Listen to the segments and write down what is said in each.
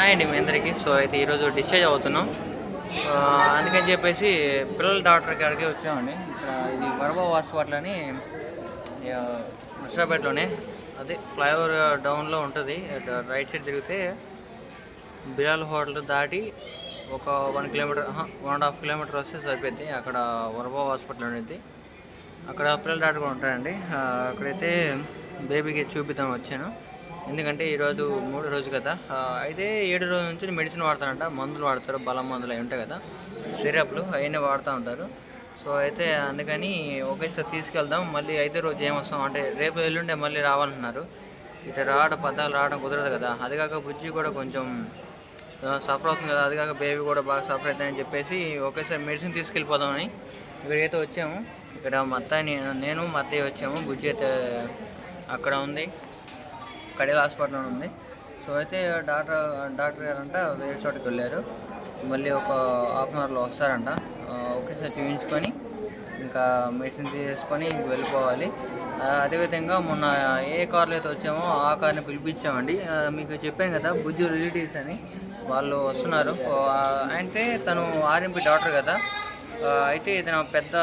Hi అండి మీ అందరికీ. So అయితే ఈరోజు డిశ్చార్జ్ అవుతున్నాం. అందుకని చెప్పేసి పిల్లల డాక్టర్ గారికి వచ్చామండి. ఇక్కడ ఇది వరబా హాస్పిటల్ అని నర్సాపేటలోనే అదే ఫ్లైఓవర్ డౌన్లో ఉంటుంది. రైట్ సైడ్ తిరిగితే బిలాల్ హోటల్ దాటి ఒక one kilometre one and half kilometre వస్తే సరిపోద్ది. అక్కడ వరబా హాస్పిటల్ అనేది అక్కడ పిల్లల డాక్టర్ కూడా ఉంటారండి అక్కడైతే బేబీకి చూపిద్దాం వచ్చాను. ఎందుకంటే ఈరోజు మూడో రోజు కదా. అయితే ఏడు రోజు నుంచి మెడిసిన్ వాడతారంట. మందులు వాడతారు బలం మందులు అవి ఉంటాయి కదా. సిరప్లు అవన్నీ వాడుతూ ఉంటారు. సో అయితే అందుకని ఒకేసారి తీసుకెళ్దాం. మళ్ళీ అయితే రోజు ఏమొస్తాం అంటే రేపు ఎల్లుండే మళ్ళీ రావాలంటున్నారు. ఇటు రావడం పద్దాలు రావడం కుదరదు కదా. అది కాక బుజ్జి కూడా కొంచెం సఫర్ అవుతుంది కదా. అది కాక బేబీ కూడా బాగా సఫర్ అవుతుందని చెప్పేసి ఒకేసారి మెడిసిన్ తీసుకెళ్ళిపోదామని ఇక్కడికైతే వచ్చాము. ఇక్కడ మా అత్తయ్య నేను నేను మా అత్తయ్య వచ్చాము. బుజ్జి అయితే అక్కడ ఉంది. కడియాల హాస్పిటల్లో ఉంది. సో అయితే డాక్టర్ డాక్టర్ గారంట వేరే చోటుకి వెళ్ళారు. మళ్ళీ ఒక హాఫ్ అన్ అవర్లో వస్తారంట. ఒకేసారి చూపించుకొని ఇంకా మెడిసిన్ తీసుకొని వెళ్ళిపోవాలి. అదేవిధంగా మొన్న ఏ కార్లో అయితే వచ్చామో ఆ కార్ని పిలిపించామండి. మీకు చెప్పాను కదా బుజ్జు రిలేటివ్స్ అని వాళ్ళు వస్తున్నారు. అంటే తను ఆర్ఎంపీ డాక్టర్ కదా. అయితే ఇతను పెద్ద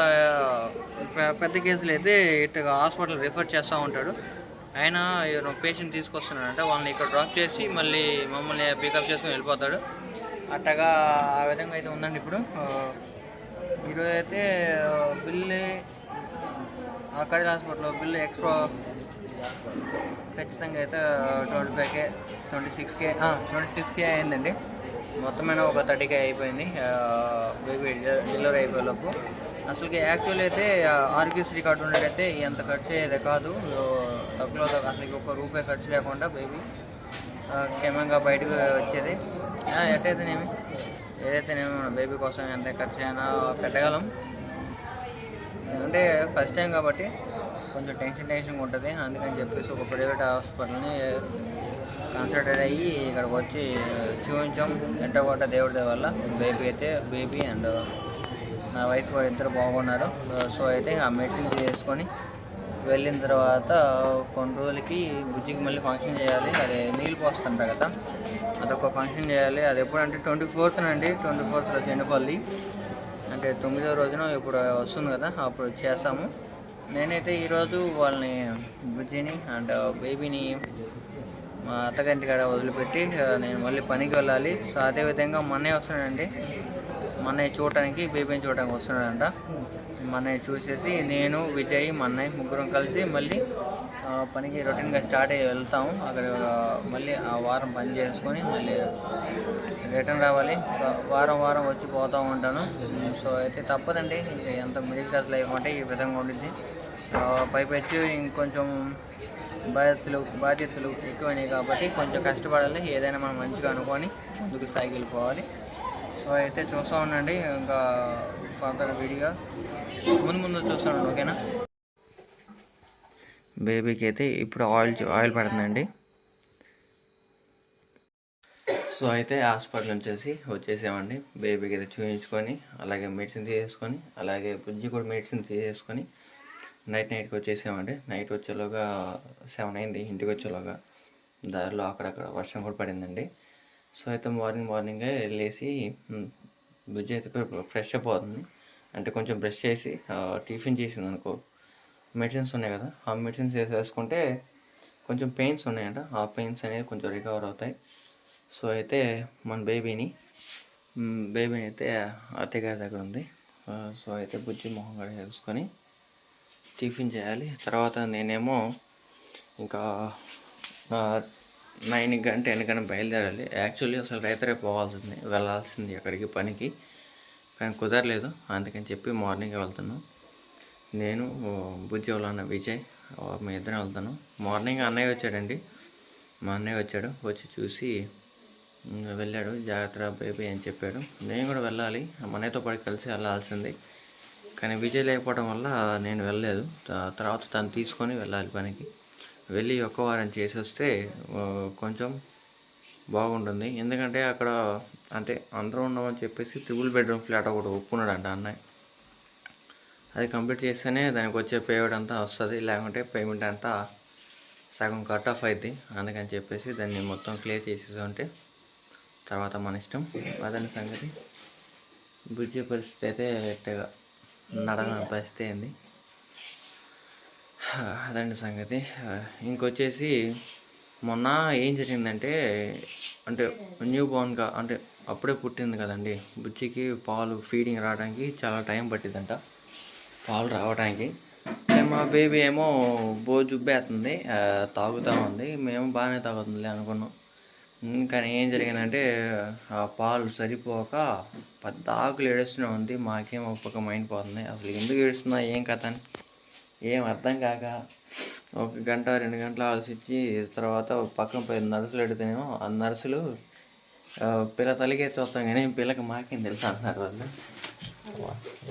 పెద్ద కేసులు అయితే ఇటు హాస్పిటల్ రిఫర్ చేస్తూ ఉంటాడు. ఆయన పేషెంట్ తీసుకొస్తున్నాడంట వాళ్ళని ఇక్కడ డ్రాప్ చేసి మళ్ళీ మమ్మల్ని పికప్ చేసుకొని వెళ్ళిపోతాడు. అట్టగా ఆ విధంగా అయితే ఉందండి ఇప్పుడు. ఈరోజు అయితే బిల్లు అక్కడి హాస్పిటల్లో బిల్లు ఎక్కువ ఖచ్చితంగా అయితే twenty five K twenty six K twenty six K అయిందండి. మొత్తమైన ఒక థర్టీ కే అయిపోయింది. బేబీ డెలివరీ అయిపోయేలోపు. అసలుకి యాక్చువల్ అయితే ఆరోగ్యశ్రీ కార్డు ఉండేటైతే ఎంత ఖర్చు అయ్యేది కాదు. తక్కువలో అసలు ఒక రూపాయి ఖర్చు లేకుండా బేబీ క్షేమంగా బయటకు వచ్చేది. ఆ, ఎట్టయితేనేమి? ఏదైతేనేమి మన బేబీ కోసం ఎంత ఖర్చు అయినా పెట్టగలం. అంటే ఫస్ట్ టైం కాబట్టి కొంచెం టెన్షన్ టెన్షన్గా ఉంటుంది. అందుకని చెప్పేసి ఒక ప్రైవేట్ హాస్పిటల్ని కన్సల్టెడ్ అయ్యి ఇక్కడికి వచ్చి చూపించాం. ఎంట కొట్ట దేవుడి వల్ల బేబీ అయితే బేబీ అండ్ నా వైఫ్ ఇద్దరు బాగున్నారు. సో అయితే ఆ మెడిసిన్ తీసుకొని వెళ్ళిన తర్వాత కొన్ని రోజులకి బుజ్జికి మళ్ళీ ఫంక్షన్ చేయాలి. అది నీళ్ళు పోస్తుంట కదా. అదొక ఫంక్షన్ చేయాలి. అది ఎప్పుడంటే ట్వంటీ ఫోర్త్ అండి ట్వంటీ ఫోర్త్లో చెండుపల్లి అంటే తొమ్మిదో రోజున ఇప్పుడు వస్తుంది కదా. అప్పుడు చేస్తాము. నేనైతే ఈరోజు వాళ్ళని బుజ్జిని అండ్ బేబీని మా అత్తగంటి కాడ వదిలిపెట్టి నేను మళ్ళీ పనికి వెళ్ళాలి. సో అదేవిధంగా మన్నే వస్తున్నాడండి. మొన్నయ్య చూడటానికి బేబీని చూడటానికి వస్తున్నాడంట. మొన్నయ్య చూసేసి నేను విజయ్ మన్నయ్య ముగ్గురం కలిసి మళ్ళీ పనికి రొటీన్గా స్టార్ట్ అయ్యి వెళ్తాము. అక్కడ మళ్ళీ ఆ వారం పని చేసుకొని మళ్ళీ రిటర్న్ రావాలి. వారం వారం వచ్చి పోతూ ఉంటాను. సో అయితే తప్పదండి. ఇంకా ఎంత మిడిల్ క్లాస్ లైఫ్ అంటే ఈ విధంగా ఉండిద్ది. ఆ, పైపెచ్చి ఇంకొంచెం బాధ్యతలు బాధ్యతలు ఎక్కువైనాయి కాబట్టి కొంచెం కష్టపడాలి. ఏదైనా మనం మంచిగా అనుకొని ముందుకు సాగిపోవాలి. సో అయితే చూస్తూ ఉండండి. ఇంకా ఫర్దర్ వీడియో. ముందు ముందు చూస్తూ ఓకేనా? బేబీకి అయితే ఇప్పుడు ఆయిల్ ఆయిల్ పడుతుందండి. సో అయితే హాస్పిటల్ వచ్చేసి వచ్చేసామండి. బేబీకి అయితే చూపించుకొని అలాగే మెడిసిన్ తీసేసుకొని అలాగే బుజ్జి కూడా మెడిసిన్ తీసేసుకొని నైట్ నైట్కి వచ్చేసామండి. నైట్ వచ్చేలోగా సెవెన్ అయింది ఇంటికి వచ్చేలోగా. దారిలో అక్కడక్కడ వర్షం కూడా పడిందండి. సో అయితే మార్నింగ్ మార్నింగే వెళ్ళేసి బుజ్జి అయితే ఇప్పుడు ఫ్రెష్ అప్ అవుతుంది. అంటే కొంచెం బ్రష్ చేసి టిఫిన్ చేసింది అనుకో మెడిసిన్స్ ఉన్నాయి కదా ఆ మెడిసిన్స్ వేసేసుకుంటే కొంచెం పెయిన్స్ ఉన్నాయంట. ఆ పెయిన్స్ అనేవి కొంచెం రికవర్ అవుతాయి. సో అయితే మన బేబీని బేబీని అయితే అత్తయ్య గారి దగ్గర ఉంది. సో అయితే బుజ్జి మొహం కూడా వేసుకొని టిఫిన్ చేయాలి. తర్వాత నేనేమో ఇంకా నైన్ కానీ టెన్ కానీ బయలుదేరాలి. యాక్చువల్లీ అసలు రైతు రేపు పోవాల్సింది వెళ్ళాల్సింది అక్కడికి పనికి. కానీ కుదరలేదు. అందుకని చెప్పి మార్నింగ్ వెళ్తున్నాం. నేను బుజ్జి వాళ్ళ విజయ్ మీ ఇద్దరం వెళ్తాను మార్నింగ్ అన్నయ్య వచ్చాడండి. మా అన్నయ్య వచ్చాడు. వచ్చి చూసి వెళ్ళాడు జాగ్రత్త బేబీ అని చెప్పాడు. నేను కూడా వెళ్ళాలి. మా అన్నయ్యతో పాటు కలిసి వెళ్ళాల్సింది. కానీ విజయ్ లేకపోవడం వల్ల నేను వెళ్ళలేదు. తర్వాత తను తీసుకొని వెళ్ళాలి పనికి. వెళ్ళి ఒక వారం చేసి వస్తే కొంచెం బాగుంటుంది. ఎందుకంటే అక్కడ అంటే అందరూ ఉన్నామని చెప్పేసి ట్రిపుల్ బెడ్రూమ్ ఫ్లాట్ ఒకటి ఒప్పుకున్నాడంట అన్నయ్య. అది కంప్లీట్ చేస్తేనే దానికి వచ్చే పేమెంట్ అంతా వస్తుంది లేకుంటే పేమెంట్ అంతా సగం కట్ ఆఫ్ అవుద్ది అందుకని చెప్పేసి దాన్ని మొత్తం క్లియర్ చేసేసి తర్వాత మన ఇష్టం. అదని సంగతి. బుజ్జే పరిస్థితి అయితే ఎట్టగా నడవని పరిస్థితి అయింది. అదండి సంగతి. ఇంకొచ్చేసి మొన్న ఏం జరిగిందంటే అంటే న్యూ బోర్న్గా అంటే అప్పుడే పుట్టింది కదండి. బుచ్చికి పాలు ఫీడింగ్ రావడానికి చాలా టైం పట్టిందంట. పాలు రావడానికి. మా బేబీ ఏమో బో జుబ్బేస్తుంది తాగుతూ ఉంది. మేము బాగానే తాగుతుంది అనుకున్నాం. కానీ ఏం జరిగిందంటే ఆ పాలు సరిపోక పెద్ద ఆకులు ఏడుస్తూనే ఉంది. మాకేం ఒక మైండ్ పోతుంది. అసలు ఎందుకు ఏడుస్తున్నా ఏం కథ అని. ఏం అర్థం కాక ఒక గంట రెండు గంటలు ఆలోచించి తర్వాత పక్కన పోయి నర్సులు అడిగితేనేమో ఆ నర్సులు పిల్ల తల్లికే చూస్తాం కానీ పిల్లకి మాకేం తెలుసు అంటున్నారు వాళ్ళు.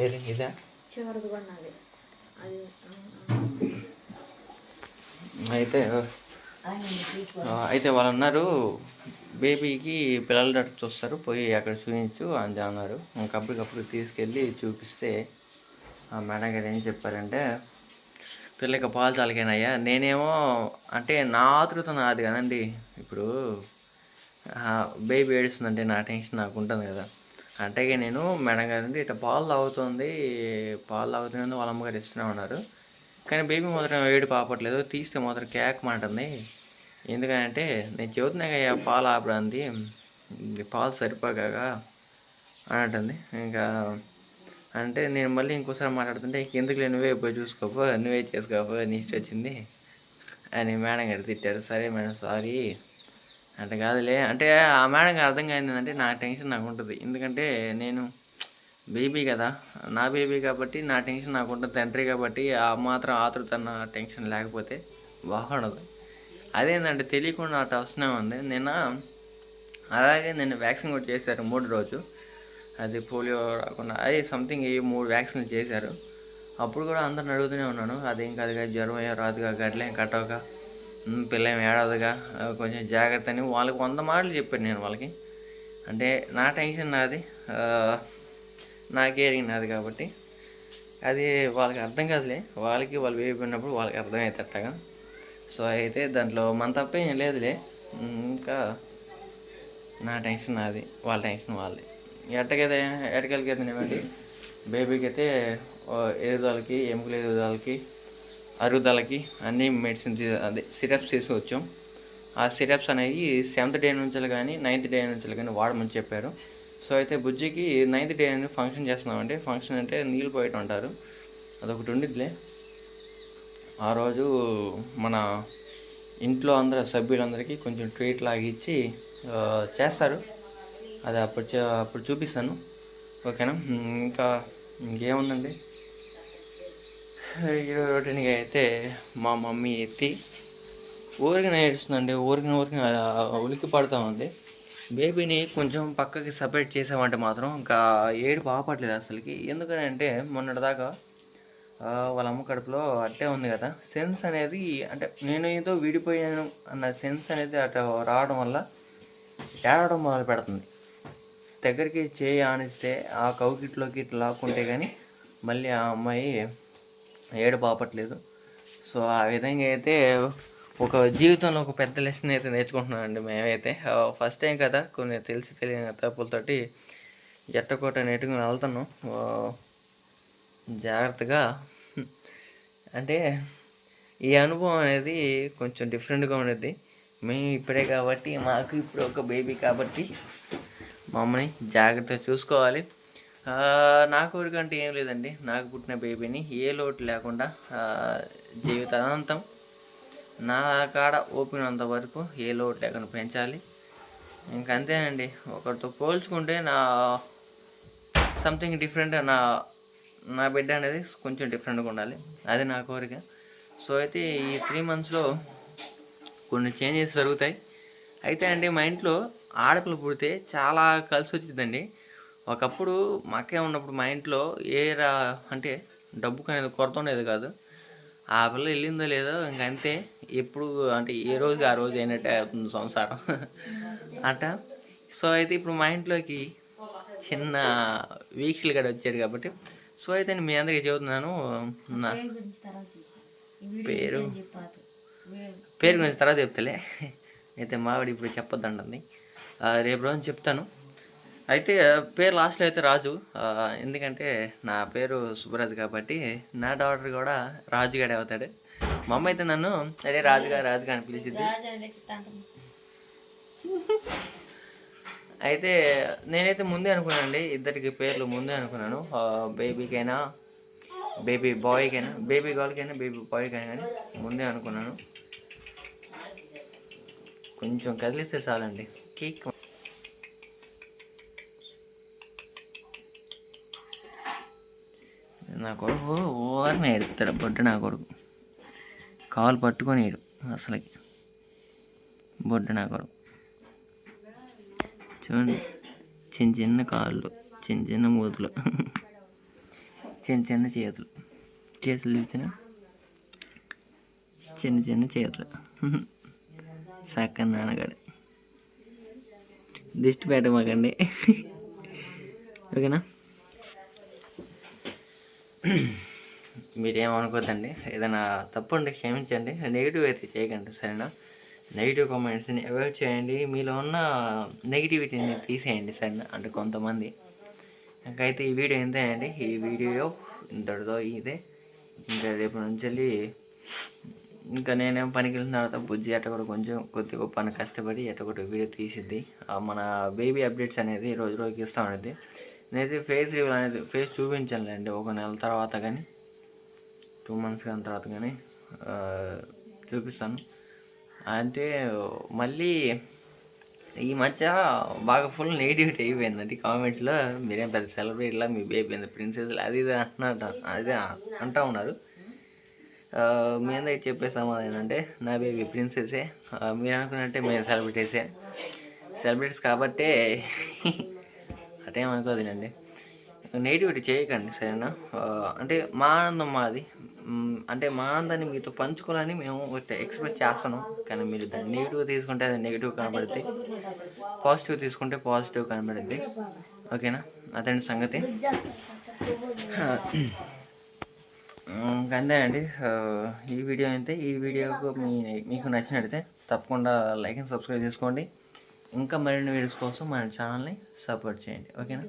ఏది ఇదా? అయితే అయితే వాళ్ళు అన్నారు బేబీకి పిల్లల డాక్టర్ చూస్తారు పోయి అక్కడ చూపించు అని అన్నారు. ఇంకా అప్పటికప్పుడు తీసుకెళ్ళి చూపిస్తే ఆ మేడం గారు ఏం చెప్పారంటే పిల్లకి పాలు చాలకేనయ్యా? నేనేమో అంటే నా ఆతృత నాది కదండి. ఇప్పుడు బేబీ ఏడుస్తుందంటే నా టెన్షన్ నాకు ఉంటుంది కదా. అంటే నేను మేడం గారు ఇట్లా పాలు తాగుతుంది. పాలు తాగుతుంది వాళ్ళ అమ్మగారు ఇస్తూనే ఉన్నారు. కానీ బేబీ మాత్రం ఏడు పాపట్లేదు. తీస్తే మాత్రం కేక్ మాటంది. ఎందుకంటే నేను చెబుతున్నా పాలు ఆపడానికి పాలు సరిపోగా అని అంటుంది. ఇంకా అంటే నేను మళ్ళీ ఇంకోసారి మాట్లాడుతుంటే ఎందుకు నువ్వే పోయి చూసుకోపో నువ్వే చేసుకోపో నీ ఇష్టం వచ్చింది అని మేడం గారు తిట్టారు. సరే మేడం సారీ అంటే కాదులే. అంటే ఆ మేడం గారు అర్థం కాదు అంటే నా టెన్షన్ నాకు ఉంటుంది. ఎందుకంటే నేను బేబీ కదా. నా బేబీ కాబట్టి నా టెన్షన్ నాకు ఉంటుంది. తండ్రి కాబట్టి ఆ మాత్రం ఆతృత నా టెన్షన్ లేకపోతే బాగుండదు. అదేంటంటే తెలియకుండా అటు వస్తూనే ఉంది. నిన్న అలాగే నేను వ్యాక్సిన్ కూడా చేశారు మూడు రోజు. అది పోలియో రాకుండా అది సంథింగ్ ఈ మూడు వ్యాక్సిన్లు చేశారు. అప్పుడు కూడా అందరిని అడుగుతూనే ఉన్నాను అదేం కాదుగా జ్వరం ఏం రాదుగా గడ్లేం కట్టవుగా ఉమ్, పిల్ల ఏం ఏడవదుగా కొంచెం జాగ్రత్త అని వాళ్ళకి వంద మాటలు చెప్పాను నేను వాళ్ళకి. అంటే నా టెన్షన్ నాది నా కేరింగ్ నాది కాబట్టి. అది వాళ్ళకి అర్థం కాదులే వాళ్ళకి వాళ్ళు వేయబడినప్పుడు ఉన్నప్పుడు వాళ్ళకి అర్థమవుతట్టగా సో అయితే దాంట్లో మన తప్పేం లేదులే ఇంకా నా టెన్షన్ నాది వాళ్ళ టెన్షన్ వాళ్ళది. ఎట్టకైతే ఎట్టకెళ్ళకి అయితేనేమండి బేబీకి అయితే ఎరుగుదలకి ఎదుగుదలకి ఎముకల ఎదుగుదలకి అరుగుదలకి అన్ని మెడిసిన్ అదే సిరప్స్ తీసుకొచ్చాం ఆ సిరప్స్ అనేవి సెవెంత్ డే నుంచి కానీ నైన్త్ డే నుంచి కానీ వాడమని చెప్పారు. సో అయితే బుజ్జికి నైన్త్ డే అని ఫంక్షన్ చేస్తున్నామండి. ఫంక్షన్ అంటే నీళ్ళు పోయటం అంటారు. అదొకటి ఉండిద్దిలే. ఆ రోజు మన ఇంట్లో అందరూ సభ్యులందరికీ కొంచెం ట్రీట్ లాగిచ్చి చేస్తారు. అది అప్పుడు అప్పుడు చూపిస్తాను. ఓకేనా? ఇంకా ఇంకేముందండి? ఈరోజు రొటీన్గా అయితే మా మమ్మీ ఎత్తి ఊరికి ఏడుస్తుందండి. ఊరికి ఊరికి ఉలికి పడుతూ ఉంది. బేబీని కొంచెం పక్కకి సపరేట్ చేసామంటే మాత్రం ఇంకా ఏడు పాపట్లేదు అసలుకి. ఎందుకంటే మొన్నటిదాకా వాళ్ళ అమ్మ కడుపులో అట్టే ఉంది కదా. సెన్స్ అనేది అంటే నేను ఏదో విడిపోయాను అన్న సెన్స్ అనేది అటు రావడం వల్ల ఏడవడం మొదలు పెడుతుంది దగ్గరికి చేయి ఆనిస్తే ఆ కౌకిట్లోకి ఇట్లా లాక్కుంటే కానీ మళ్ళీ ఆ అమ్మాయి ఏడు పాపట్లేదు సో ఆ విధంగా అయితే ఒక జీవితంలో ఒక పెద్ద లెసన్ అయితే నేర్చుకుంటున్నానండి మేమైతే. ఫస్ట్ టైం కదా కొన్ని తెలిసి తెలియని తప్పులతోటి జట్టకోట నెట్టుకుని వెళ్తాను జాగ్రత్తగా. అంటే ఈ అనుభవం అనేది కొంచెం డిఫరెంట్గా ఉండేది మేము ఇప్పుడే కాబట్టి మాకు ఇప్పుడు ఒక బేబీ కాబట్టి మా అమ్మని జాగ్రత్తగా చూసుకోవాలి. నా కోరిక అంటే ఏం లేదండి. నాకు పుట్టిన బేబీని ఏ లోటు లేకుండా జీవితానంతం నా కాడ ఓపినంత వరకు ఏ లోటు లేకుండా పెంచాలి. ఇంకంతేనండి ఒకరితో పోల్చుకుంటే నా సంథింగ్ డిఫరెంట్ నా నా బిడ్డ అనేది కొంచెం డిఫరెంట్గా ఉండాలి. అది నా కోరిక. సో అయితే ఈ త్రీ మంత్స్లో కొన్ని చేంజెస్ జరుగుతాయి. అయితే అండి మా ఇంట్లో ఆడపిల్ల పుడితే చాలా కలిసి వచ్చిందండి ఒకప్పుడు మా అక్కే ఉన్నప్పుడు మా ఇంట్లో ఏ రా అంటే డబ్బుకు అనేది కొరత ఉండేది కాదు. ఆ పిల్ల వెళ్ళిందో లేదో ఇంక అంతే. ఎప్పుడు అంటే ఏ రోజుకి ఆ రోజు అయినట్టే అవుతుంది సంసారం. అట. సో అయితే ఇప్పుడు మా ఇంట్లోకి చిన్న వీక్షలు గడ వచ్చాడు కాబట్టి సో అయితే నేను మీ అందరికీ చెబుతున్నాను. నా పేరు పేరు? గురించి తర్వాత చెప్తలే. అయితే మావిడ ఇప్పుడు చెప్పొద్దంటుంది. ఆ, రేపు రోజు చెప్తాను. అయితే పేరు లాస్ట్లో అయితే రాజు. ఎందుకంటే నా పేరు సుబ్బరాజు కాబట్టి నా డాటర్ కూడా రాజుగాడే అవుతాడు. మా అమ్మ అయితే నన్ను అదే రాజుగా రాజుగా అని కిత్తాంటం. అయితే నేనైతే ముందే అనుకున్నానండి ఇద్దరికి పేర్లు ముందే అనుకున్నాను. బేబీకైనా బేబీ బాయ్కైనా బేబీ గర్ల్కైనా బేబీ బాయ్కైనా కానీ ముందే అనుకున్నాను. కొంచెం కదిలిస్తే చాలండి. కేక్ నా కొడుకు ఓరమే ఎడుతాడు బొడ్డు నా కొడుకు. కాలు పట్టుకొని ఏడు అసలుకి. బొడ్డు నా కొడుకు. చూడండి చిన్న చిన్న కాళ్ళు చిన్న చిన్న మూతులు చిన్న చిన్న చేతులు. చేతులు చూసిన చిన్న చిన్న చేతులు. సక్క నాన్నగాడు. దిష్టి పెట్టమాకండి ఓకేనా? మీరేమనుకోద్దండి? ఏదైనా తప్పు ఉంటే క్షమించండి. నెగిటివ్ అయితే చేయకండి సరేనా? నెగిటివ్ కామెంట్స్ని అవాయిడ్ చేయండి. మీలో ఉన్న నెగిటివిటీని తీసేయండి సరేనా? అంటే కొంతమంది. ఇంకైతే ఈ వీడియో ఇంతేనండి. ఈ వీడియో ఇంతటితో ఇదే. ఇంకా రేపు నుంచి వెళ్ళి ఇంకా నేనేం పనికి వెళ్ళిన తర్వాత బుజ్జి అట్ట కూడా కొంచెం కొద్ది గొప్ప కష్టపడి అట్ట కూడా వీడియో తీసిద్ది. మన బేబీ అప్డేట్స్ అనేది రోజు రోజుకి ఇస్తూ ఉండేది నేనైతే ఫేస్ రివ్యూ అనేది ఫేస్ చూపించానులేండి ఒక నెల తర్వాత కానీ టూ మంత్స్ కానీ తర్వాత కానీ చూపిస్తాను. అంటే మళ్ళీ ఈ మధ్య బాగా ఫుల్ నెగిటివిటీ అయిపోయిందండి కామెంట్స్లో. మీరేం పెద్ద సెలబ్రిటీలా మీ బేబీ ప్రిన్సెస్ అది ఇది అంటున్నారు అదే అంటూ ఉన్నారు. మీ అందరికి చెప్పే సమాధానం ఏంటంటే నా బేబీ ప్రిన్సెసే మీరు అనుకున్నట్టే మేము సెలబ్రిటీసే సెలబ్రిటీస్ కాబట్టే అటేమనుకోదులేండి నెగిటివిటీ చేయకండి సరేనా? అంటే మా ఆనందం మాది. అంటే మా ఆనందాన్ని మీతో పంచుకోవాలని మేము ఎక్స్ప్రెస్ చేస్తున్నాం. కానీ మీరు దాన్ని నెగిటివ్ తీసుకుంటే అది నెగిటివ్ కనబడుద్ది. పాజిటివ్ తీసుకుంటే పాజిటివ్ కనబడుద్ది. ఓకేనా? అదండి సంగతి. ఇంకా అంతేనండి ఈ వీడియో అయితే ఈ వీడియోకు మీ మీకు నచ్చినట్టయితే తప్పకుండా లైక్ అండ్ సబ్స్క్రైబ్ చేసుకోండి. ఇంకా మరిన్ని వీడియోస్ కోసం మన ఛానల్ని సపోర్ట్ చేయండి. ఓకేనా?